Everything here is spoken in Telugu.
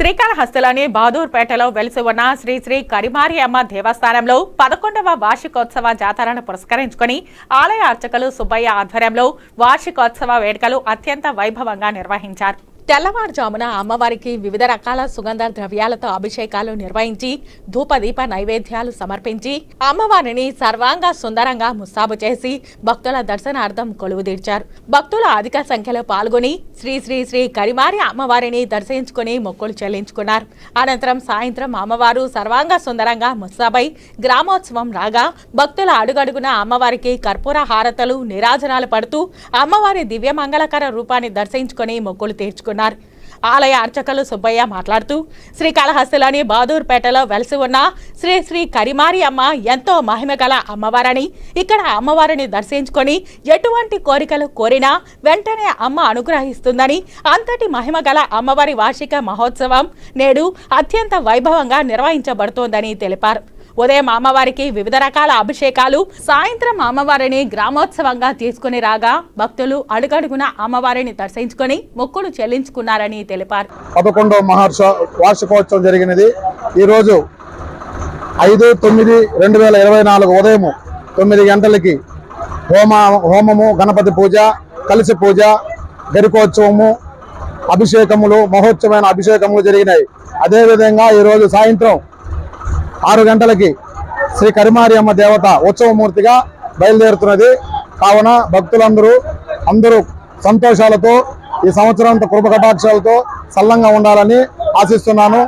శ్రీకాళహస్తిలోని బహదూర్పేటలో వెలిసి ఉన్న శ్రీ శ్రీ కరిమారి అమ్మ దేవస్థానంలో పదకొండవ వార్షికోత్సవ జాతరను పురస్కరించుకొని ఆలయ అర్చకులు సుబ్బయ్య ఆధ్వర్యంలో వార్షికోత్సవ వేడుకలు అత్యంత వైభవంగా నిర్వహించారు. తెల్లవారుజామున అమ్మవారికి వివిధ రకాల సుగంధ ద్రవ్యాలతో అభిషేకాలు నిర్వహించి ధూపదీప నైవేద్యాలు సమర్పించి అమ్మవారిని సర్వాంగ సుందరంగా ముస్తాబు చేసి భక్తుల దర్శనార్థం కొలువు తీర్చారు భక్తులు అధిక సంఖ్యలో పాల్గొని శ్రీ శ్రీ శ్రీ కరిమారి అమ్మవారిని దర్శించుకుని మొక్కులు చెల్లించుకున్నారు. అనంతరం సాయంత్రం అమ్మవారు సర్వాంగ సుందరంగా ముస్తాబై గ్రామోత్సవం రాగా భక్తుల అడుగడుగున అమ్మవారికి కర్పూర హారతలు నిరాజనాలు పడుతూ అమ్మవారి దివ్యమంగళకర రూపాన్ని దర్శించుకుని మొక్కులు తీర్చుకున్నారు. ఆలయ అర్చకులు సుబ్బయ్య మాట్లాడుతూ శ్రీకాళహస్తిలోని బహదూర్పేటలో వెలసి ఉన్న శ్రీ శ్రీ కరిమారి అమ్మ ఎంతో మహిమ గల అమ్మవారని ఇక్కడ అమ్మవారిని దర్శించుకొని ఎటువంటి కోరికలు కోరినా వెంటనే అమ్మ అనుగ్రహిస్తుందని అంతటి మహిమ గల అమ్మవారి వార్షిక మహోత్సవం నేడు అత్యంత వైభవంగా నిర్వహించబడుతోందని తెలిపారు. ఉదయం అమ్మవారికి వివిధ రకాల అభిషేకాలు సాయంత్రం అమ్మవారిని గ్రామోత్సవంగా తీసుకుని రాగా భక్తులు అడుగడుగున అమ్మవారిని దర్శించుకొని మొక్కులు చెల్లించుకున్నారని తెలిపారు. పదకొండవ మహర్ష వార్షికోత్సవం జరిగినది. ఈరోజు ఐదు తొమ్మిది రెండు వేల ఇరవై నాలుగు ఉదయం తొమ్మిది గంటలకి హోమ హోమము గణపతి పూజ కలిసి పూజ గరికోత్సవము అభిషేకములు మహోత్సవమైన అభిషేకములు జరిగినాయి. అదేవిధంగా ఈరోజు సాయంత్రం ఆరు గంటలకి శ్రీ కరిమారి అమ్మ దేవత ఉత్సవమూర్తిగా బయలుదేరుతున్నది. కావున భక్తులందరూ అందరూ సంతోషాలతో ఈ సంవత్సరం కృప కటాక్షాలతో సల్లంగా ఉండాలని ఆశిస్తున్నాను.